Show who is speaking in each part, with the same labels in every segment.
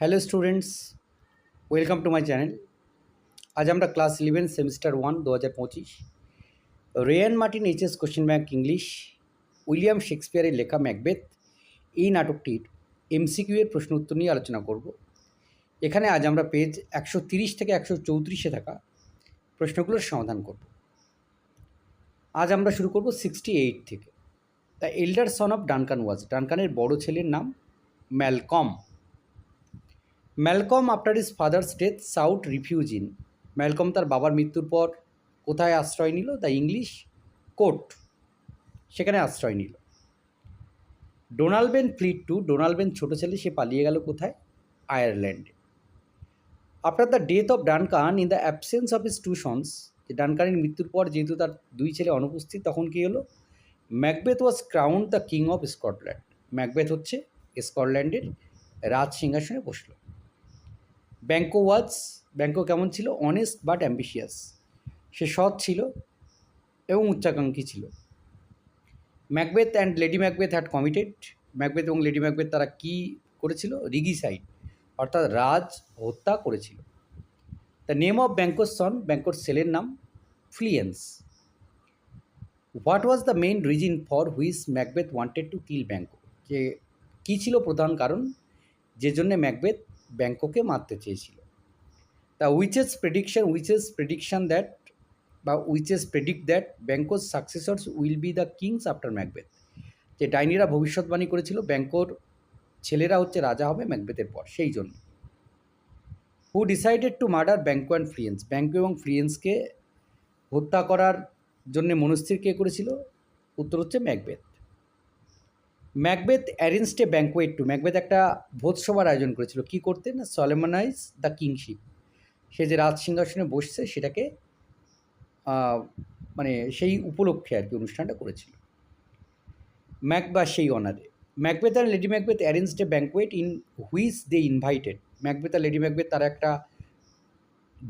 Speaker 1: Hello students welcome to my channel আজ আমরা class eleven semester one দু হাজার পঁচিশ Ryan Martin HS question bank English William শেক্সপিয়ারের লেখা ম্যাকবেথ এই নাটকটির এমসিকিউ এর প্রশ্ন উত্তর নিয়ে আলোচনা করব এখানে আজ আমরা পেজ একশো তিরিশ থেকে একশো চৌত্রিশে থাকা প্রশ্নগুলোর সমাধান করব আজ আমরা শুরু করব সিক্সটি এইট থেকে the elder son of Duncan was ডানকানের বড় ছেলের নাম Malcolm Malcolm after his father's death sought refuge in Malcolm তার বাবার মৃত্যুর পর কোথায় আশ্রয় নিল দ্য ইংলিশ কোর্ট সেখানে আশ্রয় নিল ডোনালবেন ফ্লিট টু ডোনালবেন ছোটো ছেলে সে পালিয়ে গেল কোথায় আয়ারল্যান্ডে after the death of Duncan in the absence of his two sons যে ডানকানের মৃত্যুর পর যেহেতু তার দুই ছেলে অনুপস্থিত তখন কী হলো Macbeth was crowned the king of Scotland Macbeth হচ্ছে স্কটল্যান্ডের রাজ সিংহাসনে বসলো ব্যাঙ্কো ওয়াজ ব্যাঙ্কো কেমন ছিল অনেস্ট বাট অ্যাম্বিশিয়াস সে সৎ ছিল এবং উচ্চাকাঙ্ক্ষী ছিল Macbeth and Lady Macbeth had committed Macbeth এবং লেডি ম্যাকবেথ তারা কী করেছিল রিগিসাইড অর্থাৎ রাজ হত্যা করেছিল দ্য নেম অফ ব্যাঙ্কোর সন ব্যাঙ্কোর সেলের নাম Fleance what was the main reason for which Macbeth wanted to kill Banquo যে কী ছিল প্রধান কারণ যে জন্যে ম্যাকবেথ ব্যাংককে মারতে চেয়েছিল the witches prediction witches prediction that বা witches predict that ব্যাংকোর successors will be the kings after Macbeth যে ডাইনিরা ভবিষ্যৎবাণী করেছিল ব্যাংকোর ছেলেরা হচ্ছে রাজা হবে ম্যাকবেথের পর সেই জন্য who decided to murder Banquo and Fleance Banquo এবং ফ্রিয়েন্সকে হত্যা করার জন্যে মনস্থির কে করেছিল উত্তর হচ্ছে Macbeth Macbeth arranged a banquet to Macbeth একটা ভোজসভার আয়োজন করেছিল কি করতে না সলেমনাইজ দ্য কিংশিপ সে যে রাজ সিংহাসনে বসছে সেটাকে মানে সেই উপলক্ষে আর কি অনুষ্ঠানটা করেছিল ম্যাক বা সেই অনারে Macbeth R Lady Macbeth arranged a banquet in which they invited Macbeth R lady Macbeth তারা একটা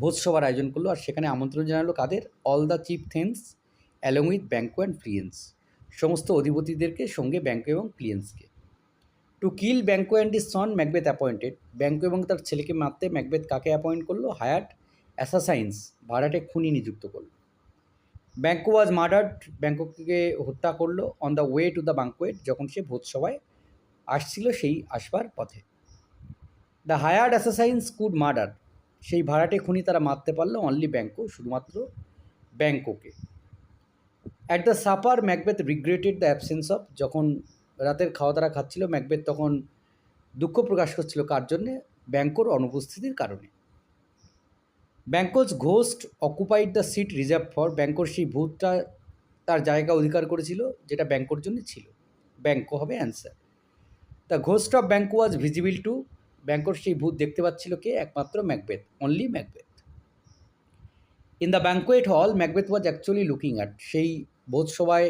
Speaker 1: ভোজসভার আয়োজন করলো আর সেখানে আমন্ত্রণ জানালো কাদের all the chief thanes along with Banquo and Fleance সমস্ত অধিপতিদেরকে সঙ্গে ব্যাঙ্কো এবং ক্লিয়েন্সকে to kill Banquo and his son Macbeth appointed Banquo এবং তার ছেলেকে মারতে ম্যাকবেথ কাকে অ্যাপয়েন্ট করলো হায়াট অ্যাসাসাইন্স ভাড়াটে খুনি নিযুক্ত করলো ব্যাঙ্কো ওয়াজ মার্ডার্ড ব্যাঙ্ককে হত্যা করলো on the way to the banquet যখন সে ভোজসভায় আসছিল সেই আসবার পথে the hired assassins could murder সেই ভাড়াটে খুনি তারা মারতে পারলো অনলি ব্যাঙ্কো শুধুমাত্র ব্যাঙ্ককে at the supper Macbeth regretted the absence of যখন রাতের খাওয়া দাওয়া খাচ্ছিল ম্যাকবেথ তখন দুঃখ প্রকাশ করছিল কার জন্যে ব্যাঙ্কোর অনুপস্থিতির কারণে Banquo's ghost occupied the seat reserve for ব্যাঙ্কোর সেই ভূতটা তার জায়গা অধিকার করেছিল যেটা ব্যাঙ্কোর জন্য ছিল ব্যাঙ্কো হবে answer the ghost of Banquo was visible to ব্যাঙ্কোর সেই ভূত দেখতে পাচ্ছিল কে একমাত্র Macbeth only Macbeth in the banquet hall Macbeth was actually looking at সেই বোধসভায়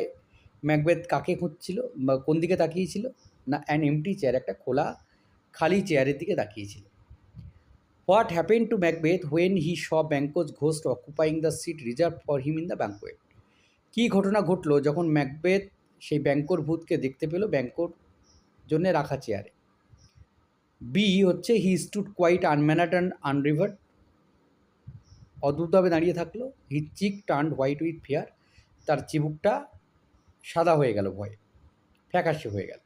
Speaker 1: ম্যাকবেথ কাকে খুঁজছিল বা কোন দিকে তাকিয়েছিল না অ্যান এমটি চেয়ার একটা খোলা খালি চেয়ারের দিকে তাকিয়েছিল what happen to Macbeth when he saw Banquo's ghost occupying the seat reserve for him in the banquet কী ঘটনা ঘটলো যখন ম্যাকবেথ সেই ব্যাঙ্কোর ভূতকে দেখতে পেল ব্যাঙ্কোর জন্যে রাখা চেয়ারে বি হচ্ছে he stood quite unmanned and unnerved অদ্ভুতভাবে দাঁড়িয়ে থাকলো he cheek turn white with fear তার চিবুকটা সাদা হয়ে গেল ভয়ে ফ্যাকাশে হয়ে গেল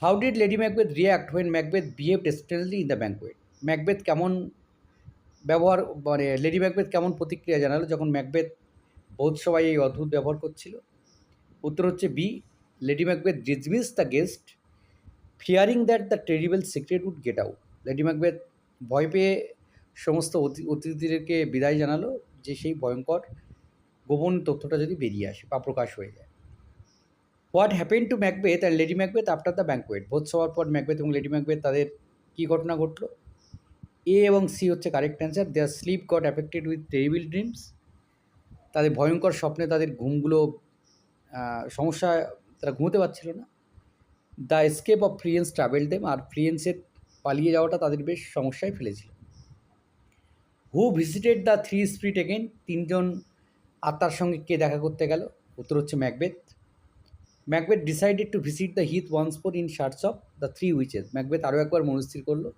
Speaker 1: how did lady Macbeth react when Macbeth behave strangely in the banquet Macbeth কেমন ব্যবহার মানে লেডি ম্যাকবেথ কেমন প্রতিক্রিয়া জানালো যখন ম্যাকবেথ বহুত সবাই এই অদ্ভুত ব্যবহার করছিল উত্তর হচ্ছে B lady Macbeth dismiss the guest fearing that the terrible secret would get out lady Macbeth ভয় পেয়ে সমস্ত অতিথিদেরকে বিদায় জানালো যে সেই ভয়ঙ্কর গোপন তথ্যটা যদি বেরিয়ে আসে বা প্রকাশ হয়ে যায় হোয়াট হ্যাপেন টু ম্যাকবেথ তার lady Macbeth after the banquet ভোজ সবার পর ম্যাকবেথ এবং লেডি ম্যাকবেথ তাদের কী ঘটনা ঘটলো এ এবং সি হচ্ছে correct answer R sleep got affected with terrible dreams তাদের ভয়ঙ্কর স্বপ্নে তাদের ঘুমগুলো সমস্যা তারা ঘুমোতে পারছিল না দ্য স্কেপ অফ ফ্রিয়েন্স ট্রাভেল দেম আর ফ্রিয়েন্সের পালিয়ে যাওয়াটা তাদের বেশ সমস্যায় ফেলেছিল who visited the three spirit again তিনজন আর তার সঙ্গে কে দেখা করতে গেল উত্তর হচ্ছে Macbeth Macbeth decided to visit the heath once for in search of the three witches Macbeth আরও একবার মনস্থির করলো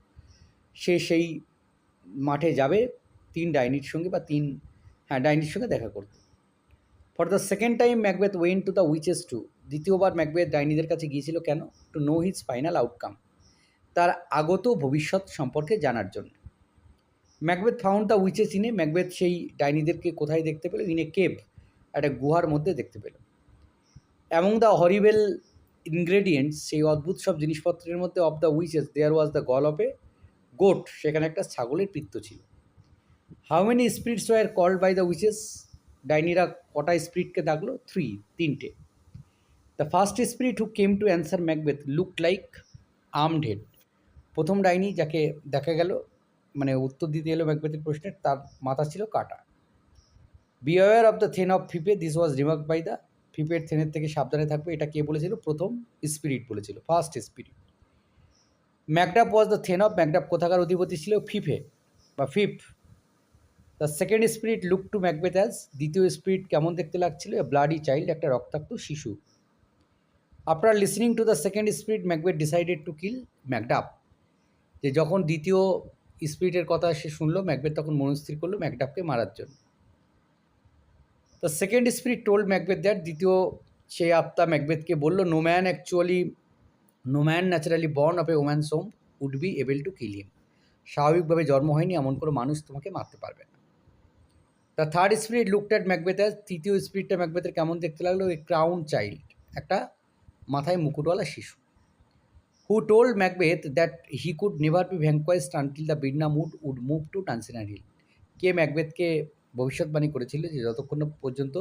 Speaker 1: সে সেই মাঠে যাবে তিন ডাইনির সঙ্গে বা তিন হ্যাঁ ডাইনির সঙ্গে দেখা করতে for the second time Macbeth went to the witches to দ্বিতীয়বার ম্যাকবেথ ডাইনিদের কাছে গিয়েছিল কেন to know his final outcome তার আগত ভবিষ্যৎ সম্পর্কে জানার জন্য ম্যাকবেথ ফাউন্ড দ্য উইচেস ইনে ম্যাকবেথ সেই ডাইনিদেরকে কোথায় দেখতে পেল ইনে কেভ একটা গুহার মধ্যে দেখতে পেল অ্যামং দ্য হরিবেল ইনগ্রেডিয়েন্টস সেই অদ্ভুত সব জিনিসপত্রের মধ্যে of the witches there was the gall of a goat সেখানে একটা ছাগলের পিত্ত ছিল how many spirits were called by the witches ডাইনিরা কটা স্পিরিটকে ডাকলো থ্রি তিনটে the first spirit who came to answer Macbeth look like armed head প্রথম ডাইনি যাকে দেখা গেল মানে উত্তর দিতে এলো ম্যাকবেথের প্রশ্নের তার মাথা ছিল কাটা beware of the thane of Fife this was remark by the ফিপের থেনের থেকে সাবধানে থাকবে এটা কে বলেছিল প্রথম স্পিরিট বলেছিল first spirit Macduff was the thane of Macduff কোথাকার অধিপতি ছিল ফিফে বা Fife the second spirit look to Macbeth as দ্বিতীয় স্পিরিট কেমন দেখতে লাগছিল এ ব্লাডি চাইল্ড একটা রক্তাক্ত শিশু after listening to the second spirit Macbeth decided to kill Macduff যে যখন দ্বিতীয় স্পিরিটের কথা সে শুনলো ম্যাকবেথ তখন মনস্থির করলো ম্যাকডাফকে মারার জন্য the second spirit told Macbeth that দ্বিতীয় সেই আপ্তা ম্যাকবেথকে বললো no man actually no man naturally born of a woman some would be able to kill him স্বাভাবিকভাবে জন্ম হয়নি এমন কোনো মানুষ তোমাকে মারতে পারবে না the third spirit looked at Macbeth তৃতীয় স্পিরিটটা ম্যাকবেথের কেমন দেখতে লাগলো ওই ক্রাউন চাইল্ড একটা মাথায় মুকুটওয়ালা শিশু who told Macbeth that he could never be vanquished until the Birna mood would move to Tansinary Hill. কে ম্যাকবেথকে ভবিষ্যৎবাণী করেছিল যে যতক্ষণ পর্যন্ত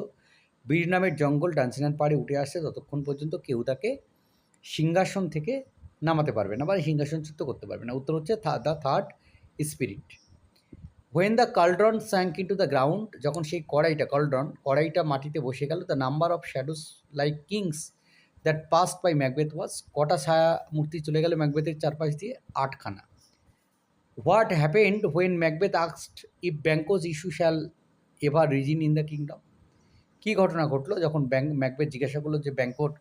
Speaker 1: বীর জঙ্গল ডান্সিনার পাড়ে উঠে আসে ততক্ষণ পর্যন্ত কেউ তাকে সিংহাসন থেকে নামাতে পারবে না বা সিংহাসন সিংহাসনচ্যুত করতে পারবে না উত্তর হচ্ছে the third spirit when the cauldron sank into the ground যখন সেই কড়াইটা কলড্রন কড়াইটা মাটিতে বসে গেল the number of shadows like kings that passed by Macbeth was কটা ছায়া মূর্তি চলে গেল ম্যাকবেথের চারপাশ দিয়ে আটখানা what happened when Macbeth আক্সড if Banquo's issue shall ever reign in the kingdom কী ঘটনা ঘটলো যখন ব্যাঙ্ক ম্যাকবেথ জিজ্ঞাসা করলো যে ব্যাঙ্কোর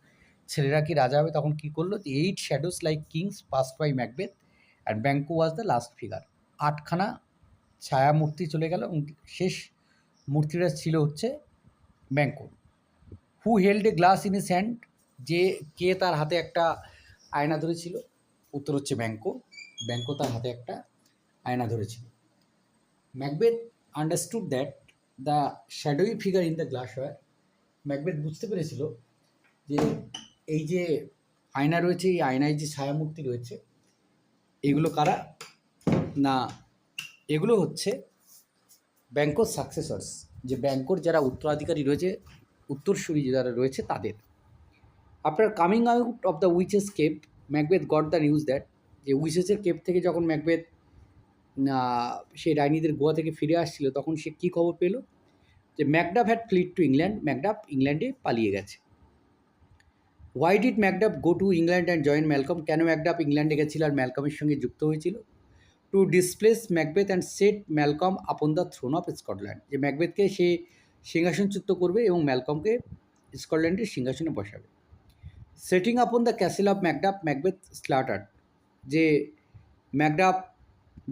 Speaker 1: ছেলেরা কি রাজা হবে তখন কী করলো eight shadows like kings passed by Macbeth and Banquo was the last figure আটখানা ছায়া মূর্তি চলে গেল এবং শেষ মূর্তিটা ছিল হচ্ছে Banquo who held a glass in a hand যে কে তার হাতে একটা আয়না ধরেছিল উত্তর হচ্ছে ব্যাংকো ব্যাংকো তার হাতে একটা আয়না ধরেছিল Macbeth understood that the shadowy figure in the glass were Macbeth বুঝতে পেরেছিল যে এই যে আয়না রয়েছে এই আয়নায় যে ছায়ামূর্তি রয়েছে এগুলো কারা না এগুলো হচ্ছে ব্যাংকোর সাকসেসর্স যে ব্যাংকোর যারা উত্তরাধিকারী রয়েছে উত্তরসূরি যারা রয়েছে তাদের আপনার coming out of the witches cave Macbeth got the news that যে উইচেসের কেপ থেকে যখন ম্যাকবেথ সে ডাইনিদের গোয়া থেকে ফিরে আসছিল তখন সে কী খবর পেল যে Macduff had fled to England Macduff ইংল্যান্ডে পালিয়ে গেছে why did Macduff go to England and join Malcolm কেন ম্যাকডাফ ইংল্যান্ডে গেছিল আর ম্যালকমের সঙ্গে যুক্ত হয়েছিল to displace Macbeth and set Malcolm upon the throne of Scotland যে ম্যাকবেথকে সে সিংহাসনচ্যুত করবে এবং ম্যালকমকে স্কটল্যান্ডের সিংহাসনে বসাবে setting upon the castle of Macduff Macbeth slaughter যে ম্যাকডাপ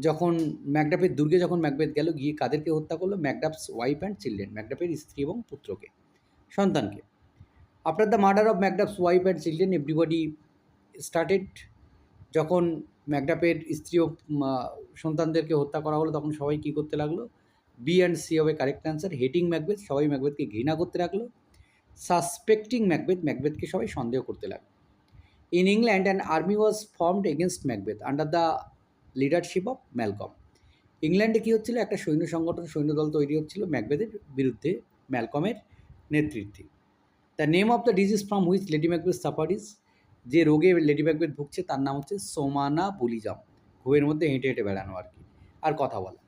Speaker 1: যখন ম্যাকডাপের দুর্গে যখন ম্যাকবেথ গেল গিয়ে কাদেরকে হত্যা করলো ম্যাকডাপস ওয়াইফ অ্যান্ড চিলড্রেন ম্যাকডাপের স্ত্রী এবং পুত্রকে সন্তানকে after the murder of Macduff's wife and children everybody started যখন ম্যাকডাপের স্ত্রী ও সন্তানদেরকে হত্যা করা হলো তখন সবাই কী করতে লাগলো বি অ্যান্ড সি হবে কারেক্ট অ্যান্সার হেটিং ম্যাকবেথ সবাই ম্যাকবেথকে ঘৃণা করতে লাগলো সাসপেক্টিং ম্যাকবেথ ম্যাকবেথকে সবাই সন্দেহ করতে লাগে in England and army was formed against Macbeth under the leadership of Malcolm ইংল্যান্ডে কী হচ্ছিল একটা সৈন্য সংগঠন সৈন্য দল তৈরি হচ্ছিল ম্যাকবেথের বিরুদ্ধে ম্যালকমের নেতৃত্বে the name of the disease from which Lady Macbeth suffer is যে রোগে লেডি ম্যাকবেথ ভুগছে তার নাম হচ্ছে সোমানা বুলিজাম ঘুমের মধ্যে হেঁটে হেঁটে বেড়ানো আর কি আর কথা বলা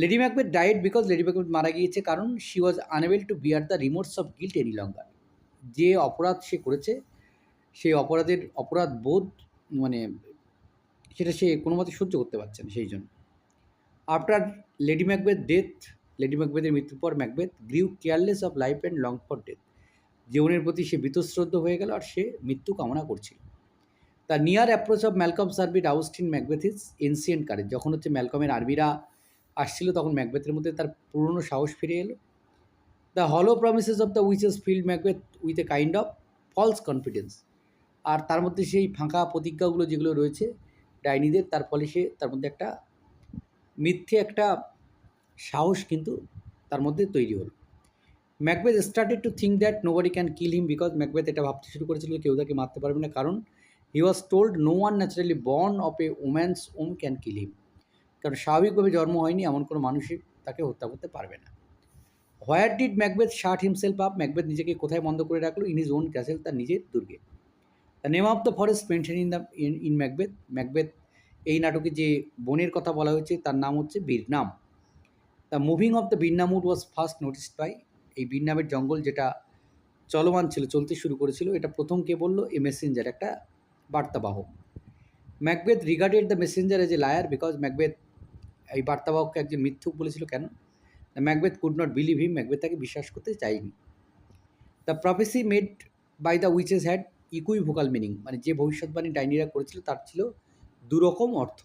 Speaker 1: Lady Macbeth died because Lady Macbeth মারা গিয়েছে কারণ she was unable to bear the remorse of guilt any longer যে অপরাধ সে করেছে সেই অপরাধের অপরাধ বোধ মানে সেটা সে কোনো মতে সহ্য করতে পারছে না সেই জন্য after Lady Macbeth death Lady ম্যাকবেথের মৃত্যুর পর Macbeth grew careless of life and long for death জীবনের প্রতি সে বীতশ্রদ্ধ হয়ে গেল আর সে মৃত্যু কামনা করছিল তার নিয়ার অ্যাপ্রোচ অফ ম্যালকম সার্বিট আউস্টিন ম্যাকবেথিস এনসিয়েন্ট কারেজ যখন হচ্ছে ম্যালকমের আর্মিরা আসছিল তখন ম্যাকবেথের মধ্যে তার পুরনো সাহস ফিরে এলো the hollow promises of the witches filled Macbeth with a kind of false confidence আর তার মধ্যে সেই ফাঁকা প্রতিজ্ঞাগুলো যেগুলো রয়েছে ডাইনিদের তার ফলে সে তার মধ্যে একটা মিথ্যে একটা সাহস কিন্তু তার মধ্যে তৈরি হলো Macbeth started to think that body can kill him because Macbeth এটা ভাবতে শুরু করেছিল কেউ তাকে মারতে পারবে না কারণ he was told no one naturally born of a woman's womb can kill him কারণ স্বাভাবিকভাবে জন্ম হয়নি এমন কোনো মানুষই তাকে হত্যা করতে পারবে না where did Macbeth shut himself up Macbeth নিজেকে কোথায় বন্ধ করে রাখলো ইন ইজ ওন ক্যাসেল তার নিজের দুর্গে the name of the forest mentioned in the in Macbeth Macbeth এই নাটকে যে বনের কথা বলা হয়েছে তার নাম হচ্ছে Birnam the moving of the Birnam wood was first noticed by এই বীরনামের জঙ্গল যেটা চলমান ছিল চলতে শুরু করেছিল এটা প্রথম কে বললো এ মেসেঞ্জার একটা বার্তাবাহক Macbeth regarded the messenger as a liar because Macbeth এই বার্তাবাহককে একজন মিথ্যুক বলেছিল কেন Macbeth could not believe him Macbeth তাকে বিশ্বাস করতে চায়নি the prophecy made by the witches had equivocal meaning মানে যে ভবিষ্যৎবাণী ডাইনিরা করেছিল তার ছিল দুরকম অর্থ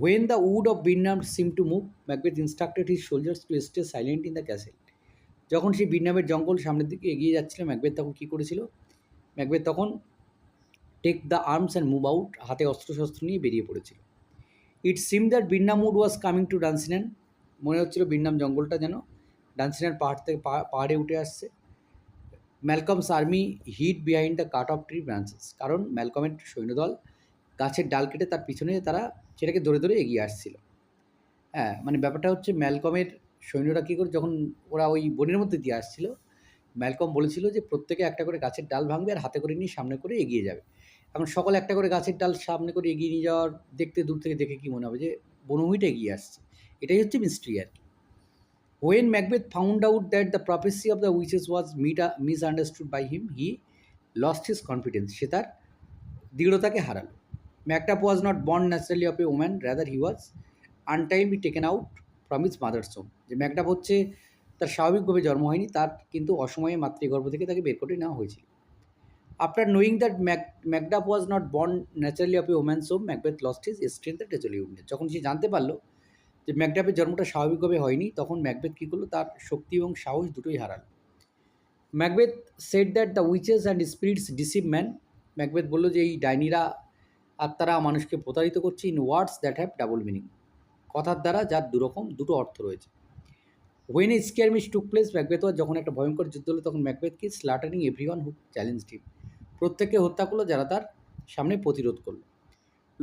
Speaker 1: when the wood of Birnam seemed to move Macbeth instructed his soldiers to stay silent in the castle যখন সেই বিনামের জঙ্গল সামনের দিকে এগিয়ে যাচ্ছিল ম্যাকবেথ তখন কী করেছিল ম্যাকবেথ তখন take the arms and move out হাতে অস্ত্রশস্ত্র নিয়ে বেরিয়ে পড়েছিল it seemed that Birnam wood was coming to Dunsinane মনে হচ্ছিল বিন্নাম জঙ্গলটা যেন ডান্সিনেন পাহাড় থেকে পাহাড়ে উঠে আসছে Malcolm's army hid behind the cut off tree branches কারণ ম্যালকমের সৈন্যদল গাছের ডাল কেটে তার পিছনে তারা সেটাকে ধরে ধরে এগিয়ে আসছিল হ্যাঁ মানে ব্যাপারটা হচ্ছে ম্যালকমের সৈন্যরা কী করে যখন ওরা ওই বনের মধ্যে দিয়ে আসছিলো ম্যালকম বলেছিল যে প্রত্যেকে একটা করে গাছের ডাল ভাঙবে আর হাতে করে নিয়ে সামনে করে এগিয়ে যাবে এখন সকলে একটা করে গাছের ডাল সামনে করে এগিয়ে নিয়ে যাওয়ার দেখতে দূর থেকে দেখে কি মনে হবে যে বনভূমিটা এগিয়ে আসছে এটাই হচ্ছে মিস্ট্রি আর কি when Macbeth found out that the prophecy of the witches was মিটা misunderstood by him he lost his confidence সে তার দৃঢ়তাকে হারালো Macduff was not born naturally of a woman rather he was untimely taken out from his mother's home যে Macduff হচ্ছে তার স্বাভাবিকভাবে জন্ম হয়নি তার কিন্তু অসময়ে মাতৃগর্ভ থেকে তাকে বের করে নেওয়া হয়েছিল after knowing that Mac Macduff was not born naturally of a woman Som Macbeth lost his strength that রেজলি ইউনিট যখন সে জানতে পারলো যে ম্যাকডাপের জন্মটা স্বাভাবিকভাবে হয়নি তখন ম্যাকবেথ কী করলো তার শক্তি এবং সাহস দুটোই হারালো Macbeth said that the witches and spirits deceive man Macbeth বললো যে এই ডাইনিরা আত্মারা মানুষকে প্রতারিত করছে in words that have double meaning কথার দ্বারা যার দুরকম দুটো অর্থ রয়েছে ওয়েন এ মিস টুক প্লেস ম্যাকবেথ যখন একটা ভয়ঙ্কর যুদ্ধ হলো তখন ম্যাকবেথকে slaughtering one who challenged him প্রত্যেককে হত্যা করলো যারা তার সামনে প্রতিরোধ করলো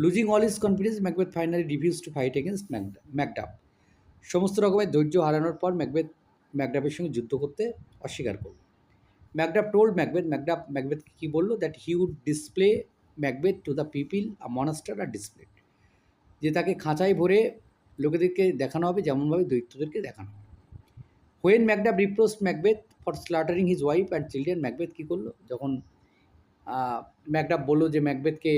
Speaker 1: losing all his confidence Macbeth finally refuses to fight against Macduff সমস্ত রকমের ধৈর্য হারানোর পর ম্যাকবেথ ম্যাকডাপের সঙ্গে যুদ্ধ করতে অস্বীকার করলো ম্যাকডাপ টোল্ড ম্যাকবেথ ম্যাকডাপ ম্যাকবেথকে কী বললো that he would display Macbeth to the people a monster R displayed যে তাকে খাঁচায় ভরে লোকেদেরকে দেখানো হবে যেমনভাবে দৈত্যদেরকে দেখানো হবে when Macduff reproached Macbeth for slaughtering his wife and children Macbeth কী করলো যখন ম্যাকডাব বললো যে ম্যাকবেথকে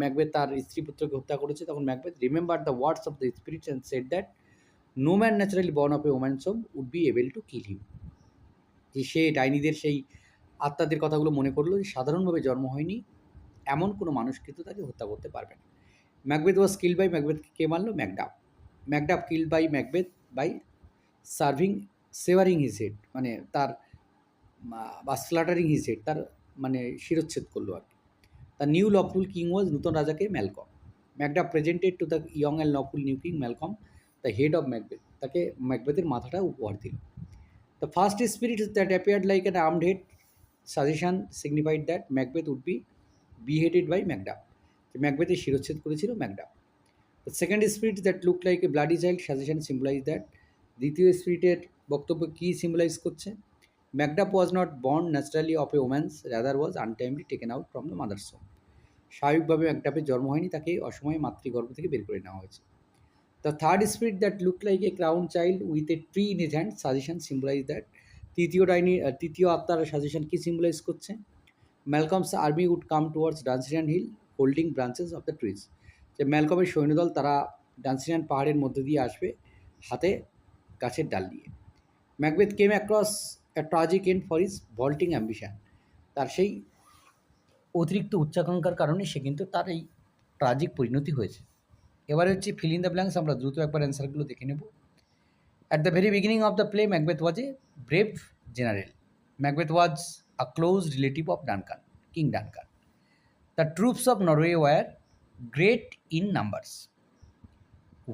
Speaker 1: ম্যাকবেথ তার স্ত্রী পুত্রকে হত্যা করেছে তখন Macbeth remember the words of the spirit and said that no man naturally born of a woman Som would be able to kill him যে সে ডাইনিদের সেই আত্মাদের কথাগুলো মনে করলো যে সাধারণভাবে জন্ম হয়নি এমন কোনো মানুষ কিন্তু তাকে হত্যা করতে পারবে না ম্যাকবেথ ওয়াজ কিল বাই ম্যাকবেথকে কে মারলো Macduff Macduff kill by Macbeth by serving severing his head মানে তার বা স্লাটারিং হিজ হেড তার মানে শিরোচ্ছেদ করলো আর কি the new lawful king was নূতন রাজাকে Malcolm Macduff presented to the young and lawful new king Malcolm the head of Macbeth তাকে ম্যাকবেথের মাথাটা উপহার দিল the first spirit that appeared like an armed head suggestion signified that Macbeth would be beheaded by Macduff ম্যাকবেথের শিরোচ্ছেদ করেছিল Macduff the second spirit that look like a bloody child suggestion symbolize that দ্বিতীয় স্পিরিটের বক্তব্য কী symbolize করছে Macduff was not born naturally of a woman's rather was untimely taken out from the mother's home স্বাভাবিকভাবে ম্যাকডাপের জন্ম হয়নি তাকে অসময়ে মাতৃগর্ভ থেকে বের করে নেওয়া হয়েছে the third spirit that look like a crowned child with a tree in his hand suggestion symbolize that তৃতীয় ডাইনি তৃতীয় আত্মার সাজেশন কী সিম্বলাইজ করছে Malcolm's army would come towards Dunsinane hill holding branches of the trees যে ম্যালকমের সৈন্যদল তারা ডান্সিরিয়ান পাহাড়ের মধ্যে দিয়ে আসবে হাতে গাছের ডাল নিয়ে Macbeth came across a tragic end for his vaulting ambition তার সেই অতিরিক্ত উচ্চাকাঙ্ক্ষার কারণে সে কিন্তু তার এই ট্রাজিক পরিণতি হয়েছে এবারে হচ্ছে ফিলিং দ্য ব্ল্যাঙ্কস আমরা দ্রুত একবার অ্যান্সারগুলো দেখে নেব at the very beginning of the play Macbeth was a brave general Macbeth was a close relative of Duncan king Duncan the troops of Norway were great in numbers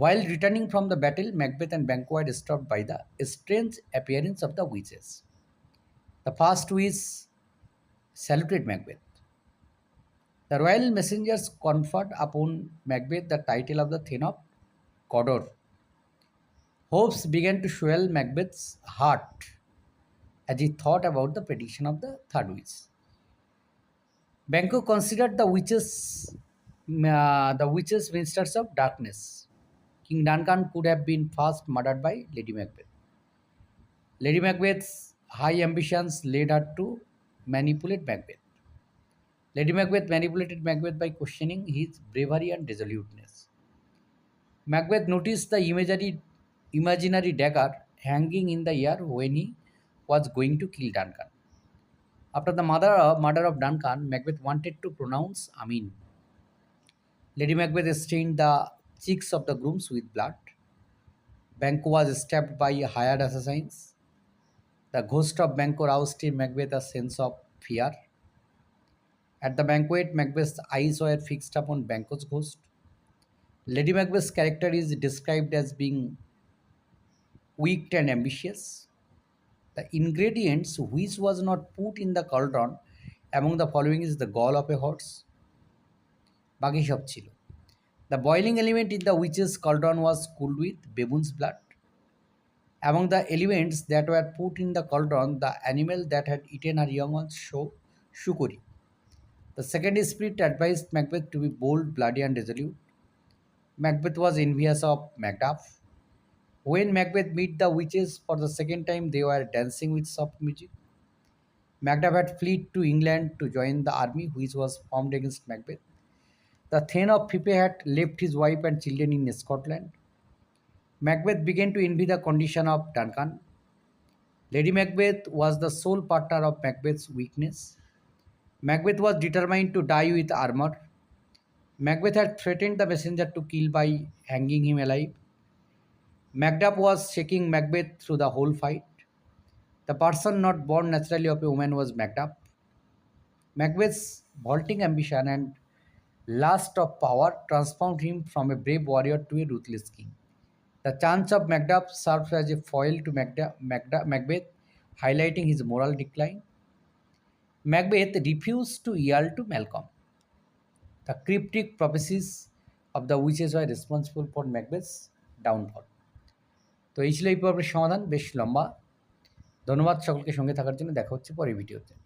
Speaker 1: While returning from the battle, Macbeth and Banquo are disturbed by the strange appearance of the witches. The first witch saluted Macbeth. The royal messengers conferred upon Macbeth the title of the Thane of Cawdor. Hopes began to swell Macbeth's heart as he thought about the prediction of the third witch. Banquo considered the witches, uh, the witches ministers of darkness King Duncan could have been first murdered by Lady Macbeth. Lady Macbeth's high ambitions led her to manipulate Macbeth. Lady Macbeth manipulated Macbeth by questioning his bravery and resoluteness. Macbeth noticed the imaginary, imaginary dagger hanging in the air when he was going to kill Duncan. After the murder, murder of Duncan, Macbeth wanted to pronounce Amin. Lady Macbeth strained the cheeks of the grooms with blood. Banco was stabbed by hired assassins. The ghost of Banco roused in Macbeth a sense of fear. At the banquet, Macbeth's eyes were fixed upon Banco's ghost. Lady Macbeth's character is described as being weak and ambitious. The ingredients which was not put in the cauldron among the following is the gall of a horse Bagish of Chilo. The boiling element in the witch's cauldron was cooled with baboon's blood. Among the elements that were put in the cauldron, the animal that had eaten her young was Shukuri. The second spirit advised Macbeth to be bold, bloody, and resolute. Macbeth was envious of Macduff. When Macbeth met the witches for the second time, they were dancing with soft music. Macduff had fled to England to join the army which was formed against Macbeth. The Thane of Fife had left his wife and children in Scotland. Macbeth began to envy the condition of Duncan. Lady Macbeth was the sole partner of Macbeth's weakness. Macbeth was determined to die with armor. Macbeth had threatened the messenger to kill by hanging him alive. Macduff was shaking Macbeth through the whole fight. The person not born naturally of a woman was Macduff. Macbeth's vaulting ambition and lust of power transform him from a brave warrior to a ruthless king the chance of Macduff serve as a foil to Mac Mac Macbeth highlighting his moral decline Macbeth refuse to yield to Malcolm the cryptic prophecies of the witches why responsible for Macbeth's downfall তো এই ছিল এই প্রবলেমের সমাধান বেশ লম্বা ধন্যবাদ সকলকে সঙ্গে থাকার জন্য দেখা হচ্ছে পরে ভিডিওতে